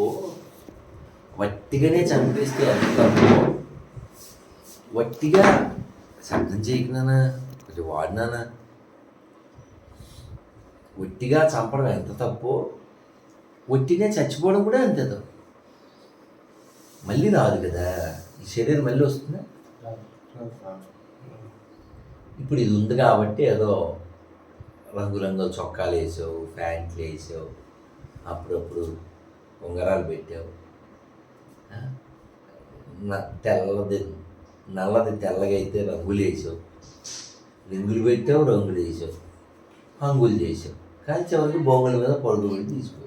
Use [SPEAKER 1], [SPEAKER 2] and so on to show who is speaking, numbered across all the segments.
[SPEAKER 1] తప్పు వట్టిగానే చంపేస్తే అది తప్పు వట్టిగా శబ్దం చేయకున్నానా కొంచెం వాడినానా ఒట్టిగా చంపడం ఎంత తప్పు. ఒట్టిగా చచ్చిపోవడం కూడా అంతే తప్పు. మళ్ళీ రాదు కదా. ఈ శరీరం మళ్ళీ వస్తుందా? ఇప్పుడు ఇది ఉంది కాబట్టి ఏదో రంగురంగుల చొక్కాలు వేసావు ప్యాంట్లు వేసావు అప్పుడప్పుడు ఉంగరాలు పెట్టావు. న- తెల్లది నల్లది తెల్లగా అయితే రంగులు వేసావు. రింగులు పెట్టావు రంగులు వేసావు. హంగులు చేసావు. కానీ చివరికి బొంగుల మీద పడుకోబడి తీసుకో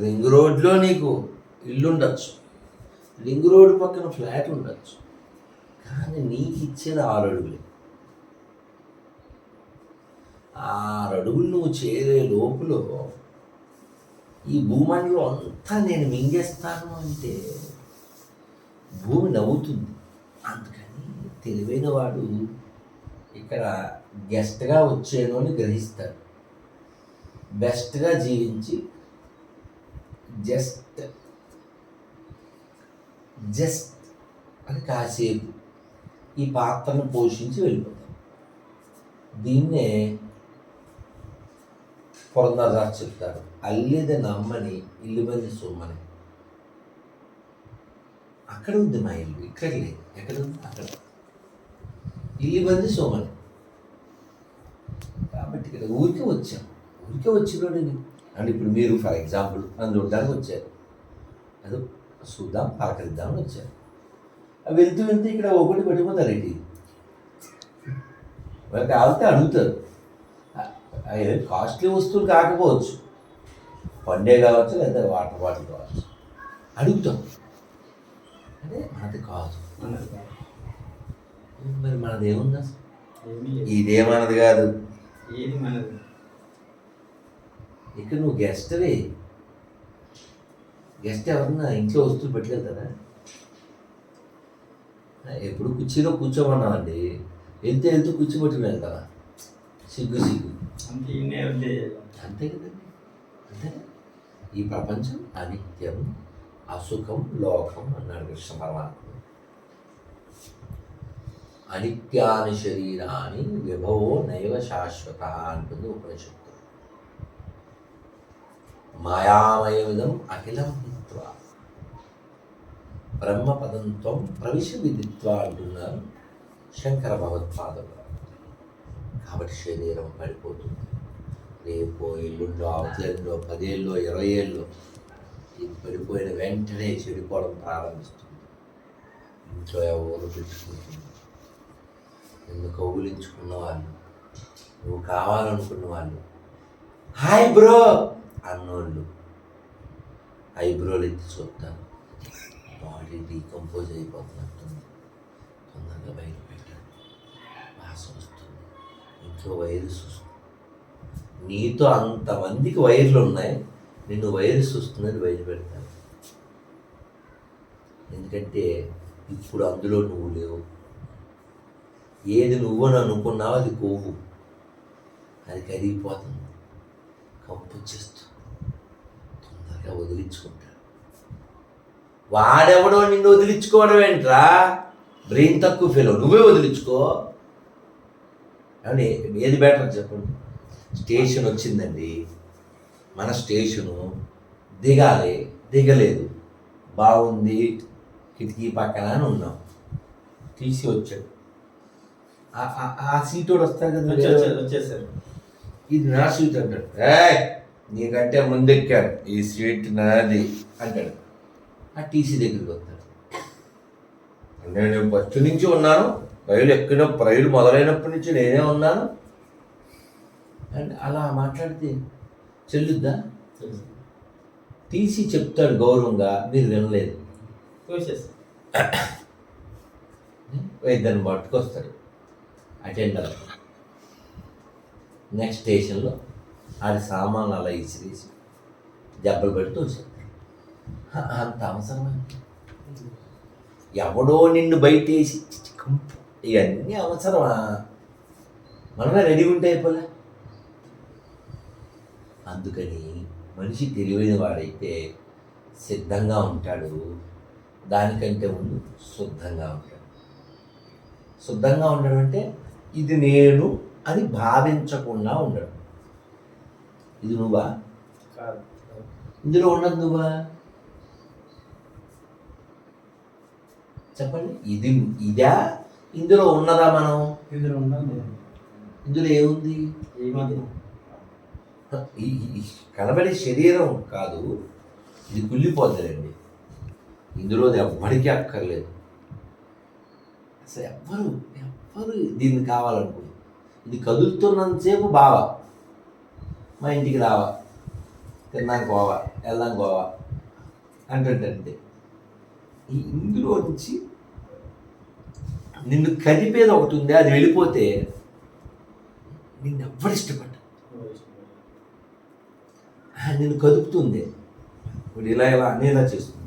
[SPEAKER 1] రింగ్ రోడ్లో నీకు ఇల్లు ఉండొచ్చు. రింగ్ రోడ్ పక్కన ఫ్లాట్ ఉండొచ్చు. కానీ నీకు ఇచ్చేది ఆరు అడుగులే. ఆరడుగులు నువ్వు చేరే లోపల ఈ భూమండలం అంతా నేను మింగేస్తాను అంటే భూమి నవ్వుతుంది. అందుకని తెలివైన వాడు ఇక్కడ గెస్ట్గా వచ్చాను అని గ్రహిస్తాడు. బెస్ట్గా జీవించి జస్ట్ జస్ట్ అని కాసేపు ఈ పాత్రను పోషించి వెళ్ళిపోతాం దీన్నే పురంధరదాస్ చెప్తారు అల్లిది నమ్మని ఇల్లు మంది సొమ్మని. అక్కడ ఉంది మా ఇల్లు ఇక్కడ లేదు. ఎక్కడ ఉంది? అక్కడ. ఇల్లు మంది సోమని కాబట్టి ఇక్కడ ఊరికే వచ్చాం. ఊరికే వచ్చినోడని అండ్? ఇప్పుడు మీరు ఫర్ ఎగ్జాంపుల్ నన్ను చూడడానికి వచ్చారు. అదో చూద్దాం పలకరిద్దామని వచ్చారు. అవి వెళ్తూ వెళ్తూ ఇక్కడ ఒకటి పట్టిపోతారు ఏంటి? వాళ్ళకి ఆగితే అడుగుతారు. అవి కాస్ట్లీ వస్తువులు కాకపోవచ్చు. పండే కావచ్చు లేదా వాటర్ బాటిల్ కావచ్చు. అడుగుతాం. అంటే మనది కాదు. మరి మనది ఏముంది అసలు. ఇదే మనది కాదు.
[SPEAKER 2] ఏది మనది?
[SPEAKER 1] ఇక్కడ నువ్వు గెస్ట్వే గెస్ట్ ఎవరన్నా ఇంట్లో వస్తువులు పెట్టుకెళ్తారా? ఎప్పుడు కుర్చీలో కూర్చోమన్నామండి వెళ్తే వెళ్తూ కుర్చీ పట్టుకుని వెళ్తారా సిగ్గు సిగ్గు.
[SPEAKER 2] అంతే
[SPEAKER 1] అంతే కదండి. అంతే. ఈ ప్రపంచం అనిత్యం అసుఖం లోకం అన్నాడు కృష్ణ పరమాత్మ. అనిత్యాని శరీరాన్ని విభవో నైవ శాశ్వత అంటుంది ఉపనిషత్తు. మాయామయమిదం అఖిలం హిత్వా. బ్రహ్మపదంత్వం ప్రవిశ విదిత్వా అంటున్నారు శంకర భగవత్పాదులు. కాబట్టి శరీరం పడిపోతుంది. రేపు ఇల్లుల్లో అవతలలో పదేళ్ళలో ఇరవై ఏళ్ళు ఇది పడిపోయిన వెంటనే చెడిపోవడం ప్రారంభిస్తుంది. ఇంట్లో ఎవరు పెట్టుకుంటుంది నిన్ను కౌగులించుకున్న వాళ్ళు నువ్వు కావాలనుకున్న వాళ్ళు. Hi bro! అన్నోళ్ళు. ఐబ్రోలు ఎత్తి చూస్తారు బాడీ డీకంపోజ్ అయిపోతున్నట్టుంది. తొందరగా బయట ఇంట్లో వైరస్ వస్తుంది నీతో అంతమందికి వైర్లు ఉన్నాయి నిన్ను వైరస్ వస్తుందని వైర్ పెడతాను ఎందుకంటే ఇప్పుడు అందులో నువ్వు లేవు. ఏది నువ్వని అనుకున్నావు అది కొవ్వు. అది కరిగిపోతుంది. కంపు వచ్చేస్తుంది తొందరగా వదిలించుకుంటాడు. వాడెవడో నిన్ను వదిలించుకోవడం ఏంట్రా? బ్రెయిన్ తక్కువ ఫెలో నువ్వే వదిలించుకో. అని ఏది బెటర్ చెప్పండి. స్టేషన్ వచ్చిందండి. మన స్టేషను దిగాలి దిగలేదు. బాగుంది కిటికీ పక్కన అని ఉన్నాం. తీసి వచ్చాడు ఆ- సీట్ వాడు వస్తాడు కదా
[SPEAKER 2] వచ్చేసారు
[SPEAKER 1] ఇది నా సీట్ అంటాడు. ఏయ్ నీకంటే ముందెక్కాను. ఈ సీట్ నాది అంటాడు. ఆ టీసీ దగ్గరికి వస్తాడు. నేను ఫస్ట్ నుంచి ఉన్నాను. రైలు ఎక్కిన రైలు మొదలైనప్పటి నుంచి నేనే ఉన్నాను. అండ్ అలా మాట్లాడితే చెల్లుద్దా. టీసీ చెప్తాడు గౌరవంగా మీరు వినలేదు. ఇద్దరిని పట్టుకొస్తాడు. అటెండర్ నెక్స్ట్ స్టేషన్లో ఆడి సామాన్లు అలా ఇసిరేసి దెబ్బలు పెడుతూ అంత అవసరమా? ఎవడో నిన్ను బయటేసి కంపు. ఇవన్నీ అవసరమా? మనమే రెడీ ఉంటే అయిపోలే. అందుకని మనిషి తెలివైన వాడైతే సిద్ధంగా ఉంటాడు. దానికంటే ముందు శుద్ధంగా ఉంటాడు. శుద్ధంగా ఉండడం అంటే ఇది నేను అని భావించకుండా ఉండడం. ఇది నువ్వా? ఇందులో ఉన్నది నువ్వా? చెప్పండి. ఇది ఇదా? ఇందులో ఉన్నదా మనం?
[SPEAKER 2] ఇందులో ఉండాలి నేను.
[SPEAKER 1] ఇందులో ఏముంది. ఈ కనబడే శరీరం కాదు ఇది కుళ్ళిపోతుందండి ఇందులో ఎవ్వడికి అక్కర్లేదు. అసలు ఎవ్వరు ఎవ్వరు దీన్ని కావాలనుకో. ఇది కదులుతున్నంతసేపు బావా. మా ఇంటికి రావా. తిన్నాక పోవా. వెళ్దాం పోవా. అంటుంటే ఈ ఇందులో నుంచి నిన్ను కదిపేది ఒకటి ఉంది అది వెళ్ళిపోతే నిన్ను ఎవ్వరు ఇష్టపడ్డ నిన్ను కదుపుతుంది. ఇప్పుడు ఇలా ఇలా అనేలా చేస్తుంది.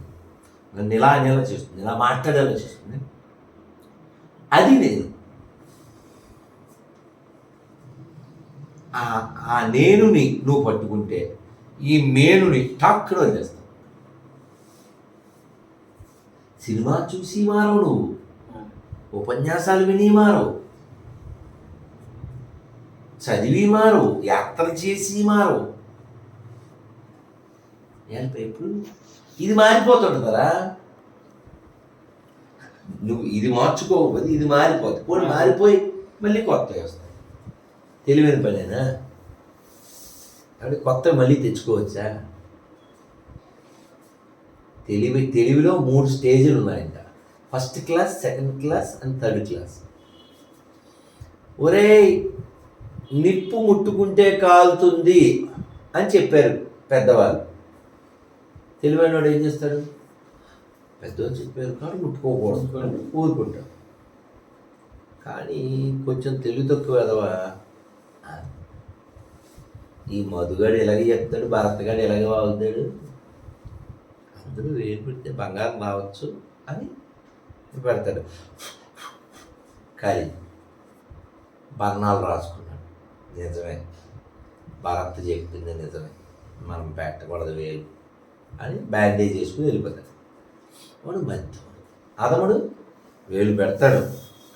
[SPEAKER 1] నన్ను ఇలా అనేలా చేస్తుంది. ఇలా మాట్లాడేలా చేస్తుంది. అది నేను. ఆ- నేనుని నువ్వు పట్టుకుంటే ఈ మేనుని టాక్కున చేస్తావు సినిమా చూసి మారవు నువ్వు. ఉపన్యాసాలు విని మారవు. చదివి మారు యాత్ర చేసి మారు ఇప్పుడు ఇది మారిపోతుంది కదా. నువ్వు ఇది మార్చుకోకపోతే ఇది మారిపోతుంది పోనీ మారిపోయి మళ్ళీ కొత్తవి వస్తాయి. తెలివైన పనేనా? అంటే కొత్త మళ్ళీ తెచ్చుకోవచ్చా? తెలివి తెలివిలో మూడు స్టేజ్లు ఉన్నాయంట. First class second class and third class. ఒరేయ్ నిప్పు ముట్టుకుంటే కాలుతుంది అని చెప్పారు పెద్దవాళ్ళు. తెలివైన వాడు ఏం చేస్తాడు? పెద్దవాళ్ళు చెప్పారు కానీ ముట్టుకోకూడదు. ఊరుకుంటాం కానీ కొంచెం తెలివి తక్కువ ఎదవా ఈ మధుగాడు ఎలాగ చెప్తాడు భరతగాడు ఎలాగ వాగుతాడు అందరూ వేరు పెడితే బంగారం రావచ్చు అని పెడతాడు. కానీ బర్ణాలు రాసుకున్నాడు. నిజమే. భరత్ చెప్పింది నిజమే. మనం పెట్టకూడదు వేలు అని బ్యాండేజ్ చేసుకుని వెళ్ళిపోతాడు. వాడు మంచి అదముడు వేలు పెడతాడు.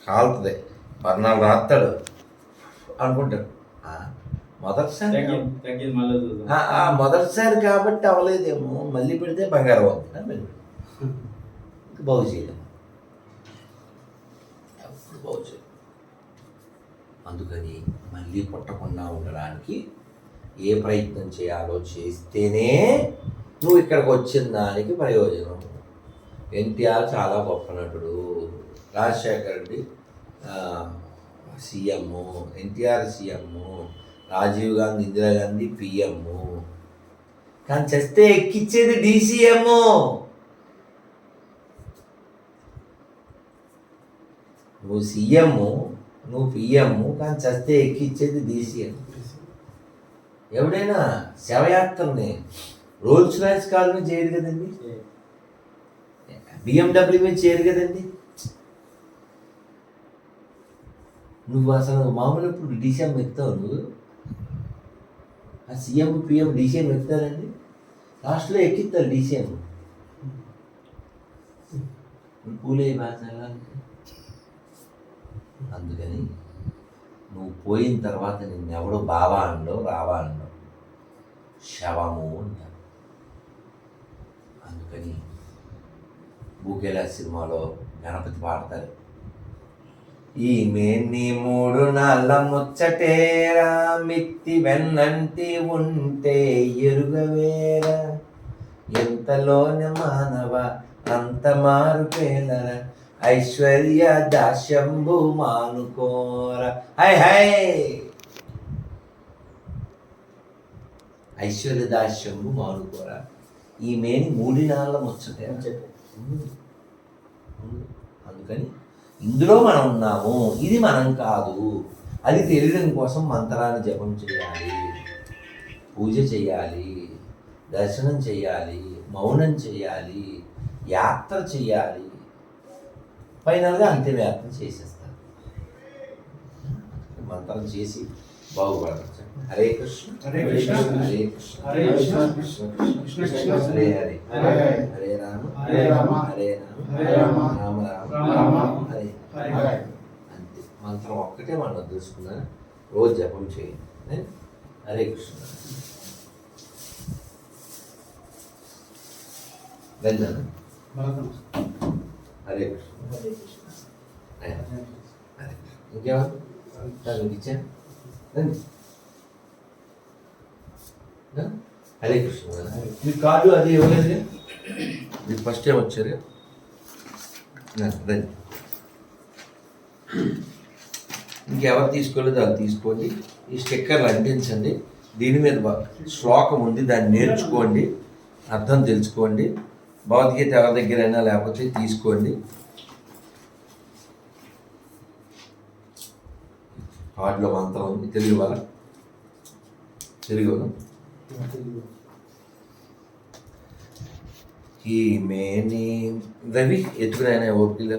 [SPEAKER 1] కాలుతుంది. బర్ణాలు రాస్తాడు అనుకుంటాడు. మొదటిసారి మొదటిసారి కాబట్టి అవ్వలేదేమో. మళ్ళీ పెడితే బంగారం అవుతుంది? మళ్ళీ. ఇంక బాగు చేయలేము బాగు అందుకని మళ్ళీ పుట్టకుండా ఉండడానికి ఏ ప్రయత్నం చేయాలో చేస్తేనే నువ్వు ఇక్కడికి వచ్చిన దానికి ప్రయోజనం ఎన్టీఆర్ చాలా గొప్ప నటుడు. Rajasekhar Reddy CM NTR CM Rajiv Gandhi Indira Gandhi PM. కానీ చేస్తే ఎక్కిచ్చేది డీసీఎం. నువ్వు సీఎం నువ్వు పిఎం కానీ చస్తే ఎక్కిచ్చేది డీసీఎం ఎవడైనా శవయాత్రని రోల్స్ రాయిస్ కార్ మీద చేయరు కదండి? బిఎండబ్ల్యూ మీద చేయరు కదండి? నువ్వు అసలు మామూలు ఇప్పుడు డీసీఎం ఎక్కుతావు నువ్వు? ఆ సీఎం పిఎం డీసీఎం ఎక్కుతారండి లాస్ట్లో ఎక్కిస్తారు డీసీఎం పూలే చాలా అందుకని నువ్వు పోయిన తర్వాత నిన్నెవడు బావా అండో రావా అండో శవము అంటారు అందుకని బూకేలా సినిమాలో గణపతి పాడతారు. ఈ మేన్ని మూడు నాళ్ళ ముచ్చటేరా మిత్తి వెన్నంటి ఉంటే ఎరుగవేరా ఎంతలోన మానవ అంత మారు పేలరా. ఐశ్వర్య దాశంభు మానుకోర. హై హై! ఐశ్వర్య దాశంభు మానుకోర. ఈ మేని మూడి నాళ్ళ ముచ్చటే ఉంది. అందుకని ఇందులో మనం ఉన్నాము. ఇది మనం కాదు. అది తెలియడం కోసం మంత్రాన్ని జపం చేయాలి. పూజ చేయాలి. దర్శనం చేయాలి. మౌనం చేయాలి. యాత్ర చేయాలి. ఫైనల్గా అంతిమయాత్ర చేసేస్తారు మంత్రం చేసి బాగుపడతారు హరే కృష్ణ
[SPEAKER 2] హరే కృష్ణ.
[SPEAKER 1] హరే కృష్ణ
[SPEAKER 2] హరే కృష్ణ.
[SPEAKER 1] కృష్ణ. హరే హరే
[SPEAKER 2] హరే హరే.
[SPEAKER 1] హరే రామ
[SPEAKER 2] హరే రామ.
[SPEAKER 1] హరే రామ
[SPEAKER 2] హరే రామ.
[SPEAKER 1] రామ రామ
[SPEAKER 2] రామ రామ.
[SPEAKER 1] హరే
[SPEAKER 2] హరే హరే.
[SPEAKER 1] అంతే మంత్రం ఒక్కటే మనం తెలుసుకున్నా రోజు జపం చేయండి? హరే కృష్ణ
[SPEAKER 2] భరతం.
[SPEAKER 1] హరే కృష్ణ. ఏ, హరే కృష్ణ ఇచ్చా? హరే
[SPEAKER 2] మీ కార్డు అది ఇవ్వలేదు
[SPEAKER 1] మీరు ఫస్ట్ టైం వచ్చారు. రండి. ఇంకెవరు తీసుకోలేదు అది తీసుకోండి. ఈ స్టిక్కర్లు అంటించండి. దీని మీద శ్లోకం ఉంది దాన్ని నేర్చుకోండి. అర్థం తెలుసుకోండి. భగవద్గీత ఎవరి దగ్గరైనా లేకపోతే తీసుకోండి. వాటిలో మంత్రం ఉంది. తెలుగు వాళ్ళ తెలుగు ఈ మేని రవి ఎత్తుకునే ఓపిక